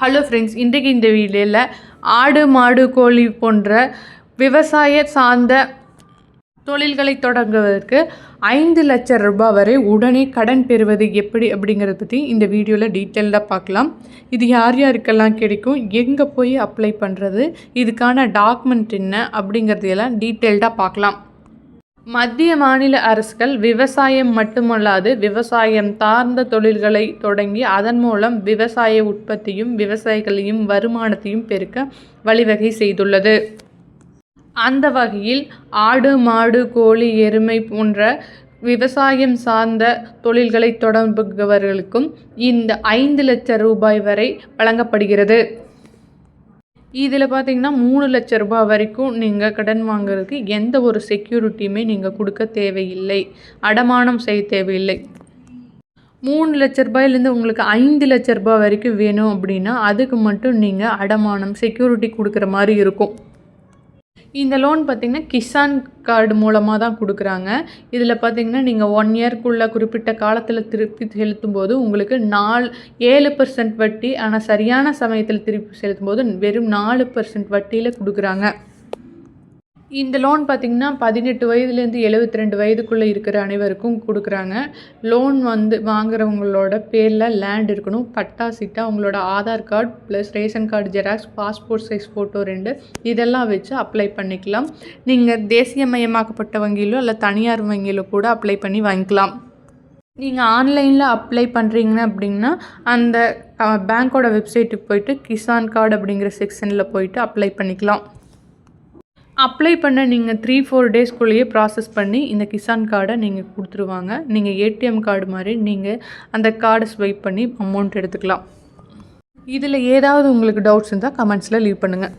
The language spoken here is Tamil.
ஹலோ ஃப்ரெண்ட்ஸ் இன்றைக்கு இந்த வீடியோவில் ஆடு மாடு கோழி போன்ற விவசாய சார்ந்த தொழில்களை தொடங்குவதற்கு ஐந்து லட்சம் ரூபாய் வரை உடனே கடன் பெறுவது எப்படி அப்படிங்கிறத பற்றி இந்த வீடியோவில் டீட்டெயில்டாக பார்க்கலாம். இது யார் யாருக்கெல்லாம் கிடைக்கும் எங்கே போய் அப்ளை பண்ணுறது இதுக்கான டாக்குமெண்ட் என்ன அப்படிங்கிறதையெல்லாம் டீட்டெயில்டாக பார்க்கலாம். மத்திய மாநில அரசுகள் விவசாயம் மட்டுமல்லாது விவசாயம் சார்ந்த தொழில்களை தொடங்கி அதன் மூலம் விவசாய உற்பத்தியும் விவசாயிகளையும் வருமானத்தையும் பெருக்க வழிவகை செய்துள்ளது. அந்த வகையில் ஆடு மாடு கோழி எருமை போன்ற விவசாயம் சார்ந்த தொழில்களை தொடங்குபவர்களுக்கும் இந்த ஐந்து லட்சம் ரூபாய் வரை வழங்கப்படுகிறது. இதில் பார்த்தீங்கன்னா மூணு லட்ச ரூபாய் வரைக்கும் நீங்கள் கடன் வாங்குறதுக்கு எந்த ஒரு செக்யூரிட்டியுமே நீங்கள் கொடுக்க தேவையில்லை. அடமானம் செய்ய தேவையில்லை. மூணு லட்ச ரூபாயிலேருந்து உங்களுக்கு ஐந்து லட்ச ரூபாய் வரைக்கும் வேணும் அப்படின்னா அதுக்கு மட்டும் நீங்கள் அடமானம் செக்யூரிட்டி கொடுக்குற மாதிரி இருக்கும். இந்த லோன் பார்த்திங்கன்னா கிசான் கார்டு மூலமாக தான் கொடுக்குறாங்க. இதில் பார்த்திங்கன்னா நீங்கள் ஒன் இயர்க்குள்ளே குறிப்பிட்ட காலத்தில் திருப்பி செலுத்தும் போது உங்களுக்கு நாலு ஏழு பர்சன்ட் வட்டி ஆனால் சரியான சமயத்தில் திருப்பி செலுத்தும் போது வெறும் நாலு பர்சன்ட் வட்டியில் கொடுக்குறாங்க. இந்த லோன் பார்த்திங்கன்னா பதினெட்டு வயதுலேருந்து எழுபத்தி ரெண்டு வயதுக்குள்ளே இருக்கிற அனைவருக்கும் கொடுக்குறாங்க. லோன் வந்து வாங்குறவங்களோட பேரில் லேண்ட் இருக்கணும். பட்டா சிட்டா அவங்களோட Aadhaar card plus ration card xerox passport size photo ரெண்டு இதெல்லாம் வச்சு அப்ளை பண்ணிக்கலாம். நீங்கள் தேசியமயமாக்கப்பட்ட வங்கியிலோ இல்லை தனியார் வங்கியிலோ கூட அப்ளை பண்ணி வாங்கிக்கலாம். நீங்கள் ஆன்லைனில் அப்ளை பண்ணுறீங்க அப்படின்னா அந்த பேங்க்கோட வெப்சைட்டுக்கு போயிட்டு கிசான் கார்டு அப்படிங்கிற செக்ஷனில் போயிட்டு அப்ளை பண்ணிக்கலாம். அப்ளை பண்ண நீங்கள் த்ரீ ஃபோர் டேஸ்க்குள்ளேயே ப்ராசஸ் பண்ணி இந்த கிசான் கார்டை நீங்கள் கொடுத்துருவாங்க. நீங்கள் ஏடிஎம் கார்டு மாதிரி நீங்கள் அந்த கார்டை ஸ்வைப் பண்ணி அமௌண்ட் எடுத்துக்கலாம். இதில் ஏதாவது உங்களுக்கு டவுட்ஸ் இருந்தால் கமெண்ட்ஸில் லீவ் பண்ணுங்கள்